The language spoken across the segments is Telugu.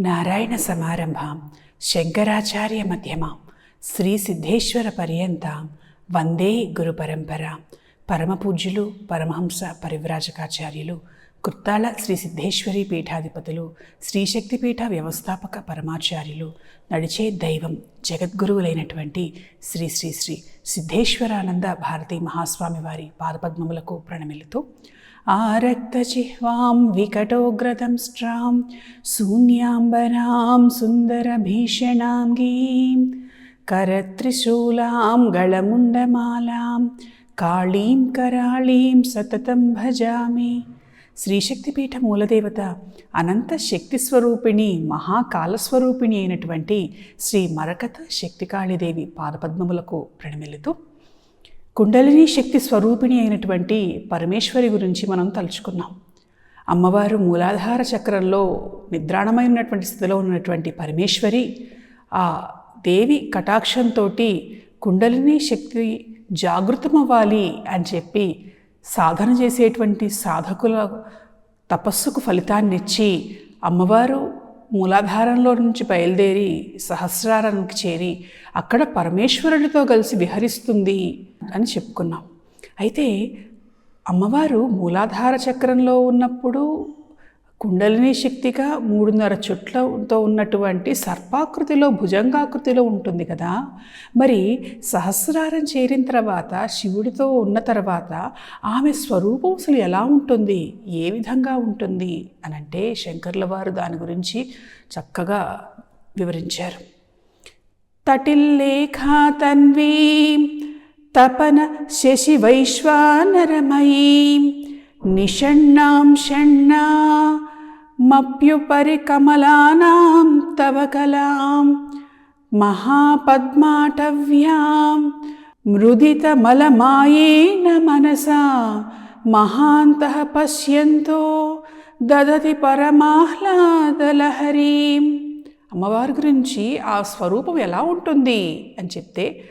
నారాయణ సమారంభాం శంకరాచార్య మధ్యమాం శ్రీ సిద్ధేశ్వర పర్యంతం వందే గురు పరంపర పరమపూజ్యులు పరమహంస పరివ్రాజకాచార్యులు కృత్తాల శ్రీ సిద్ధేశ్వరి పీఠాధిపతులు శ్రీశక్తిపీఠ వ్యవస్థాపక పరమాచార్యులు నడిచే దైవం జగద్గురువులైనటువంటి శ్రీ శ్రీ శ్రీ సిద్ధేశ్వరానంద భారతీ మహాస్వామి వారి పాదపద్మములకు ప్రణమిల్లుతూ ఆరక్తజిహ్వాం వికటోగ్రదంష్ట్రాం శూన్యాంబరాం సుందరభీషణాంగీం करत्रिशूलां गळमुण्डमालां కాళీం కరాళీం సతతం భజామి శ్రీశక్తిపీఠ మూలదేవత అనంత శక్తి స్వరూపిణి మహాకాలస్వరూపిణి అయినటువంటి శ్రీ మరకత శక్తికాళీదేవి పాదపద్మములకు ప్రణమిల్లుతూ కుండలిని శక్తి స్వరూపిణి అయినటువంటి పరమేశ్వరి గురించి మనం తలుచుకున్నాం. అమ్మవారు మూలాధార చక్రంలో నిద్రాణమైనటువంటి స్థితిలో ఉన్నటువంటి పరమేశ్వరి ఆ దేవి కటాక్షంతో కుండలిని శక్తి జాగృతమవ్వాలి అని చెప్పి సాధన చేసేటువంటి సాధకుల తపస్సుకు ఫలితాన్నిచ్చి అమ్మవారు మూలాధారంలో నుంచి బయలుదేరి సహస్రారానికి చేరి అక్కడ పరమేశ్వరుడితో కలిసి విహరిస్తుంది అని చెప్పుకున్నాం. అయితే అమ్మవారు మూలాధార చక్రంలో ఉన్నప్పుడు కుండలిని శక్తిగా మూడున్నర చుట్లతో ఉన్నటువంటి సర్పాకృతిలో భుజంగాకృతిలో ఉంటుంది కదా. మరి సహస్రారం చేరిన తర్వాత శివుడితో ఉన్న తర్వాత ఆమె స్వరూపం అసలు ఎలా ఉంటుంది? ఏ విధంగా ఉంటుంది? అని అంటే శంకర్ల వారు దాని గురించి చక్కగా వివరించారు. తటిల్లేఖా తన్వీ తపన శశి వైశ్వానరమయీం నిషణ్ణాం షణ్ణా మప్యుపరి కమలానాం తవ కలాం మహాపద్మాటవ్యాం మృదితమలమాయేన మనసా మహాంతః పశ్యంతో దదతి పరమాహ్లాదలహరీం అమ్మవారి గురించి ఆ స్వరూపం ఎలా ఉంటుంది అని చెప్తే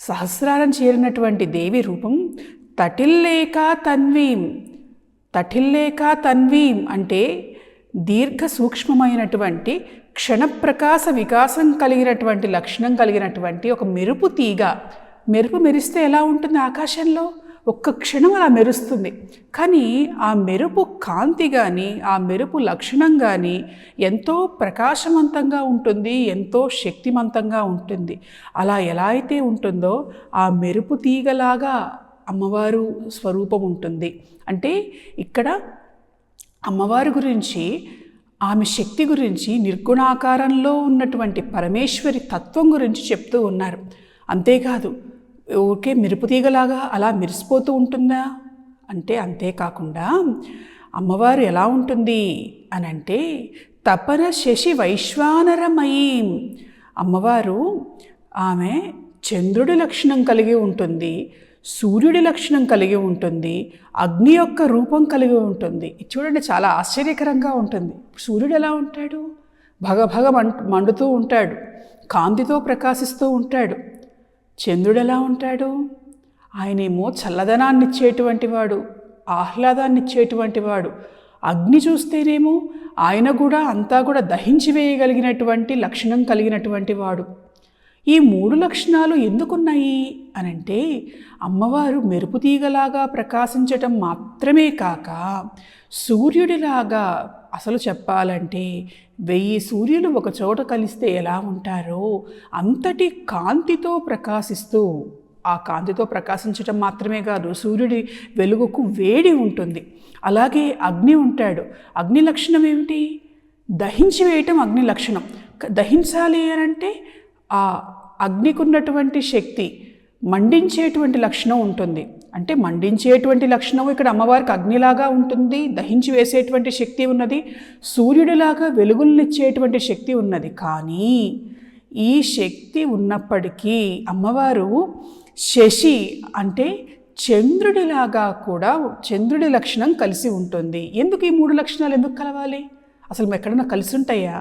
సహస్రారం చేరినటువంటి దేవి రూపం తటిల్లేక తన్వీం తటిల్లేక తన్వీం అంటే దీర్ఘ సూక్ష్మమైనటువంటి క్షణప్రకాశ వికాసం కలిగినటువంటి లక్షణం కలిగినటువంటి ఒక మెరుపు తీగ. మెరుపు మెరిస్తే ఎలా ఉంటుంది ఆకాశంలో? ఒక్క క్షణం అలా మెరుస్తుంది. కానీ ఆ మెరుపు కాంతి కానీ ఆ మెరుపు లక్షణం కానీ ఎంతో ప్రకాశవంతంగా ఉంటుంది ఎంతో శక్తివంతంగా ఉంటుంది. అలా ఎలా అయితే ఉంటుందో ఆ మెరుపు తీగలాగా అమ్మవారు స్వరూపం ఉంటుంది. అంటే ఇక్కడ అమ్మవారి గురించి ఆమె శక్తి గురించి నిర్గుణాకారంలో ఉన్నటువంటి పరమేశ్వరి తత్వం గురించి చెప్తూ ఉన్నారు. అంతేకాదు ఊరికే మెరుపుతీగలాగా అలా మెరిసిపోతూ ఉంటుందా? అంటే అంతేకాకుండా అమ్మవారు ఎలా ఉంటుంది అని అంటే తపన శశి వైశ్వానరమయీ. అమ్మవారు ఆమె చంద్రుడి లక్షణం కలిగి ఉంటుంది. సూర్యుడి లక్షణం కలిగి ఉంటుంది అగ్ని యొక్క రూపం కలిగి ఉంటుంది. చూడండి చాలా ఆశ్చర్యకరంగా ఉంటుంది. సూర్యుడు ఎలా ఉంటాడు? భగభగ మండుతూ ఉంటాడు కాంతితో ప్రకాశిస్తూ ఉంటాడు. చంద్రుడు ఎలా ఉంటాడు? ఆయనేమో చల్లదనాన్ని ఇచ్చేటువంటి వాడు ఆహ్లాదాన్ని ఇచ్చేటువంటి వాడు. అగ్ని చూస్తేనేమో ఆయన కూడా అంతా కూడా దహించి వేయగలిగినటువంటి లక్షణం కలిగినటువంటి వాడు. ఈ మూడు లక్షణాలు ఎందుకున్నాయి? అనంటే అమ్మవారు మెరుపుతీగలాగా ప్రకాశించటం మాత్రమే కాక సూర్యుడిలాగా అసలు చెప్పాలంటే వెయ్యి సూర్యులు ఒక చోట కలిస్తే ఎలా ఉంటారో అంతటి కాంతితో ప్రకాశిస్తూ ఆ కాంతితో ప్రకాశించటం మాత్రమే కాదు సూర్యుడి వెలుగుకు వేడి ఉంటుంది. అలాగే అగ్ని ఉంటాడు. అగ్ని లక్షణం ఏమిటి? దహించి వేయటం అగ్ని లక్షణం. దహించాలి అని అంటే ఆ అగ్నికి ఉన్నటువంటి శక్తి మండించేటువంటి లక్షణం ఉంటుంది. అంటే మండించేటువంటి లక్షణం ఇక్కడ అమ్మవారికి అగ్నిలాగా ఉంటుంది దహించి వేసేటువంటి శక్తి ఉన్నది సూర్యుడిలాగా వెలుగులనిచ్చేటువంటి శక్తి ఉన్నది. కానీ ఈ శక్తి ఉన్నప్పటికీ అమ్మవారు శశి అంటే చంద్రుడిలాగా కూడా చంద్రుడి లక్షణం కలిసి ఉంటుంది. ఎందుకు ఈ మూడు లక్షణాలు ఎందుకు కలవాలి? అసలు ఎక్కడన్నా కలిసి ఉంటాయా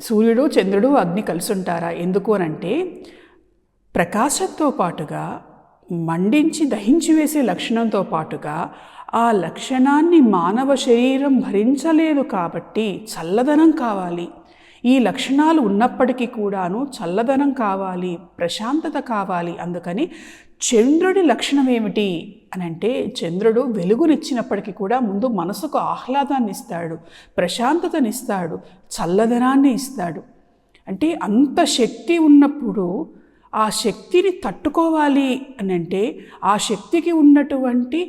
సూర్యుడు చంద్రుడు అగ్ని కలిసి ఉంటారా ఎందుకు అనంటే ప్రకాశంతో పాటుగా మండించి దహించి వేసే లక్షణంతో పాటుగా ఆ లక్షణాన్ని మానవ శరీరం భరించలేదు కాబట్టి చల్లదనం కావాలి. ఈ లక్షణాలు ఉన్నప్పటికీ కూడాను చల్లదనం కావాలి ప్రశాంతత కావాలి. అందుకని చంద్రుడి లక్షణం ఏమిటి? అని అంటే చంద్రుడు వెలుగునిచ్చినప్పటికీ కూడా ముందు మనసుకు ఆహ్లాదాన్ని ఇస్తాడు ప్రశాంతతనిస్తాడు చల్లదనాన్ని ఇస్తాడు అంటే అంత శక్తి ఉన్నప్పుడు ఆ శక్తిని తట్టుకోవాలి అని అంటే ఆ శక్తికి ఉన్నటువంటి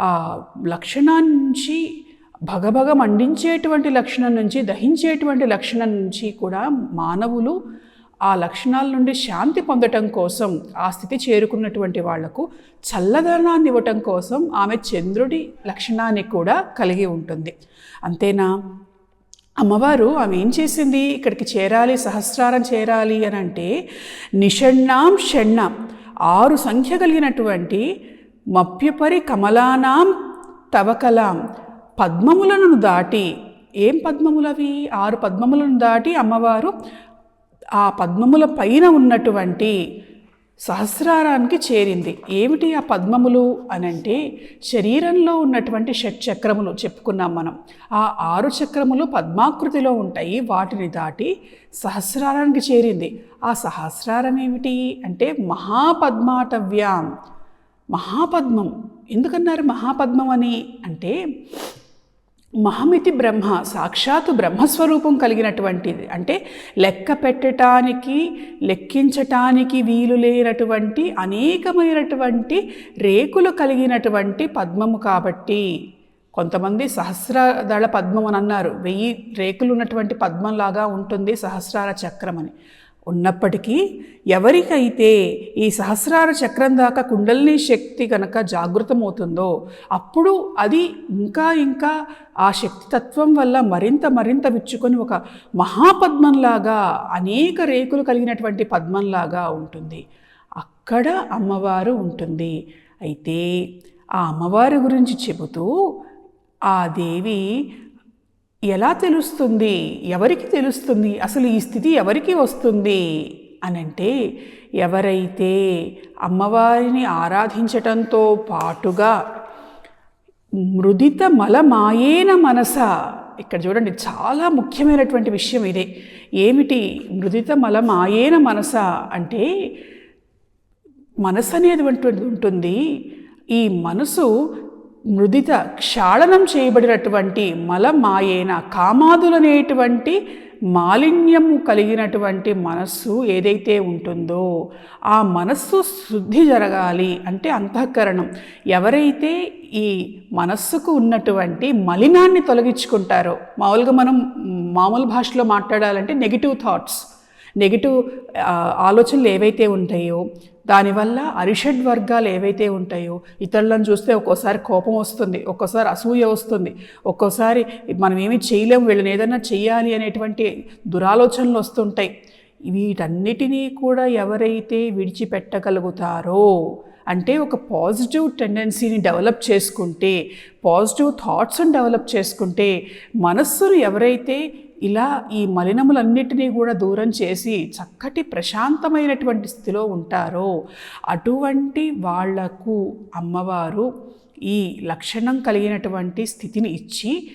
ఆ లక్షణాన్ని నుంచి భగభగ మండించేటువంటి లక్షణం నుంచి దహించేటువంటి లక్షణం నుంచి కూడా మానవులు ఆ లక్షణాల నుండి శాంతి పొందటం కోసం ఆ స్థితి చేరుకున్నటువంటి వాళ్ళకు చల్లదనాన్ని ఇవ్వటం కోసం ఆమె చంద్రుడి లక్షణాన్ని కూడా కలిగి ఉంటుంది. అంతేనా? అమ్మవారు ఆమె ఏం చేసింది? ఇక్కడికి చేరాలి సహస్రారం చేరాలి అని అంటే నిషణ్ణాం షణ్ణం ఆరు సంఖ్య కలిగినటువంటి మప్యపరి కమలానాం తవకలాం పద్మములను దాటి ఏం పద్మములవి? ఆరు పద్మములను దాటి అమ్మవారు ఆ పద్మముల పైన ఉన్నటువంటి సహస్రారానికి చేరింది. ఏమిటి ఆ పద్మములు అనంటే శరీరంలో ఉన్నటువంటి షట్ చక్రములు చెప్పుకున్నాం మనం. ఆ ఆరు చక్రములు పద్మాకృతిలో ఉంటాయి. వాటిని దాటి సహస్రారానికి చేరింది. ఆ సహస్రారం ఏమిటి అంటే మహాపద్మాటవ్యాం. మహాపద్మం. ఎందుకన్నారు మహాపద్మం అని? అంటే మహమితి బ్రహ్మ సాక్షాత్తు బ్రహ్మస్వరూపం కలిగినటువంటిది. అంటే లెక్క పెట్టడానికి లెక్కించటానికి వీలు లేనటువంటి అనేకమైనటువంటి రేకులు కలిగినటువంటి పద్మము కాబట్టి కొంతమంది సహస్రదళ పద్మం అని అన్నారు. వెయ్యి రేకులు ఉన్నటువంటి పద్మంలాగా ఉంటుంది సహస్రార చక్రం అని ఉన్నప్పటికీ ఎవరికైతే ఈ సహస్రార చక్రం దాకా కుండలిని శక్తి కనుక జాగృతమవుతుందో అప్పుడు అది ఇంకా ఇంకా ఆ శక్తి తత్వం వల్ల మరింత మరింత విచ్చుకొని ఒక మహాపద్మంలాగా అనేక రేకులు కలిగినటువంటి పద్మంలాగా ఉంటుంది. అక్కడ అమ్మవారు ఉంటుంది. అయితే ఆ అమ్మవారి గురించి చెబుతూ ఆ దేవి ఎలా తెలుస్తుంది? ఎవరికి తెలుస్తుంది? అసలు ఈ స్థితి ఎవరికి వస్తుంది? అనంటే ఎవరైతే అమ్మవారిని ఆరాధించటంతో పాటుగా మృదిత మలమాయేన మనస ఇక్కడ చూడండి చాలా ముఖ్యమైనటువంటి విషయం ఇదే. ఏమిటి? మృదిత మలమాయేన మనస అంటే మనసు అనేది ఉంటుంది. ఈ మనసు మృదిత క్షాళనం చేయబడినటువంటి మలమాయేన కామాదులనేటువంటి మాలిన్యం కలిగినటువంటి మనస్సు ఏదైతే ఉంటుందో ఆ మనస్సు శుద్ధి జరగాలి అంటే అంతఃకరణం. ఎవరైతే ఈ మనస్సుకు ఉన్నటువంటి మలినాన్ని తొలగించుకుంటారో మామూలుగా మనం మామూలు భాషలో మాట్లాడాలంటే నెగిటివ్ థాట్స్ నెగిటివ్ ఆలోచనలు ఏవైతే ఉంటాయో దానివల్ల అరిషడ్ వర్గాలు ఏవైతే ఉంటాయో ఇతరులను చూస్తే ఒక్కోసారి కోపం వస్తుంది ఒక్కోసారి అసూయ వస్తుంది ఒక్కోసారి మనం ఏమి చేయలేము వీళ్ళని ఏదైనా చేయాలి అనేటువంటి దురాలోచనలు వస్తుంటాయి. వీటన్నిటినీ కూడా ఎవరైతే విడిచిపెట్టగలుగుతారో అంటే ఒక పాజిటివ్ టెండెన్సీని డెవలప్ చేసుకుంటే పాజిటివ్ థాట్స్ని డెవలప్ చేసుకుంటే మనస్సును ఎవరైతే ఇలా ఈ మలినములన్నిటినీ కూడా దూరం చేసి చక్కటి ప్రశాంతమైనటువంటి స్థితిలో ఉంటారో అటువంటి వాళ్ళకు అమ్మవారు ఈ లక్షణం కలిగినటువంటి స్థితిని ఇచ్చి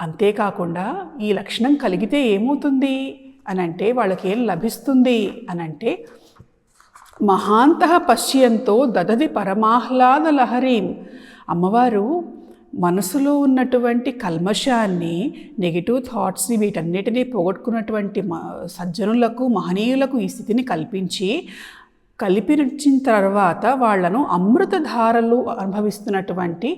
అంతేకాకుండా ఈ లక్షణం కలిగితే ఏమవుతుంది? అని అంటే వాళ్ళకి ఏం లభిస్తుంది? అని అంటే మహాంత పశ్యంతో దదది పరమాహ్లాదలహరీం అమ్మవారు మనసులో ఉన్నటువంటి కల్మషాన్ని నెగిటివ్ థాట్స్ని వీటన్నిటినీ పోగొట్టుకున్నటువంటి సజ్జనులకు మహనీయులకు ఈ స్థితిని కల్పించి కలిపించిన తర్వాత వాళ్ళను అమృతధారలు అనుభవిస్తున్నటువంటి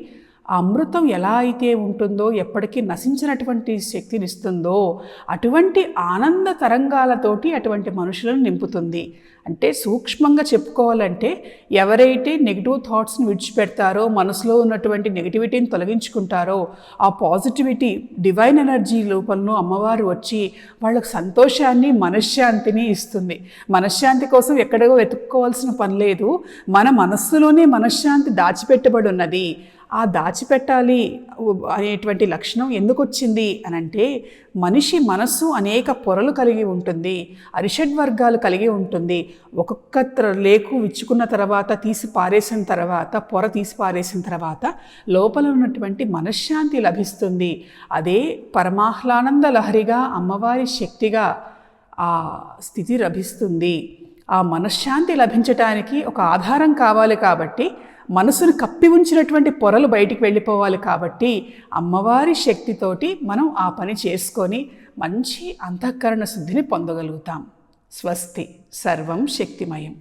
ఆ అమృతం ఎలా అయితే ఉంటుందో ఎప్పటికీ నశించినటువంటి శక్తిని ఇస్తుందో అటువంటి ఆనంద తరంగాలతోటి అటువంటి మనుషులను నింపుతుంది. అంటే సూక్ష్మంగా చెప్పుకోవాలంటే ఎవరైతే నెగిటివ్ థాట్స్ని విడిచిపెడతారో మనసులో ఉన్నటువంటి నెగిటివిటీని తొలగించుకుంటారో ఆ పాజిటివిటీ డివైన్ ఎనర్జీ లోపలను అమ్మవారు వచ్చి వాళ్ళకు సంతోషాన్ని మనశ్శాంతిని ఇస్తుంది. మనశ్శాంతి కోసం ఎక్కడో వెతుక్కోవాల్సిన పని లేదు. మన మనస్సులోనే మనశ్శాంతి దాచిపెట్టబడి ఉన్నది. ఆ దాచిపెట్టాలి అనేటువంటి లక్షణం ఎందుకు వచ్చింది అని అంటే మనిషి మనస్సు అనేక పొరలు కలిగి ఉంటుంది అరిషడ్ వర్గాలు కలిగి ఉంటుంది. ఒక్కొక్క త్ర- లేకు విచ్చుకున్న తర్వాత తీసి పారేసిన తర్వాత పొర తీసి పారేసిన తర్వాత లోపల ఉన్నటువంటి మనశ్శాంతి లభిస్తుంది. అదే పరమాహ్లానంద లహరిగా అమ్మవారి శక్తిగా ఆ స్థితి లభిస్తుంది. ఆ మనశ్శాంతి లభించటానికి ఒక ఆధారం కావాలి కాబట్టి మనసును కప్పి ఉంచినటువంటి పొరలు బయటికి వెళ్ళిపోవాలి కాబట్టి అమ్మవారి శక్తితోటి మనం ఆ పని చేసుకొని మంచి అంతఃకరణ శుద్ధిని పొందగలుగుతాం. స్వస్తి. సర్వం శక్తిమయం.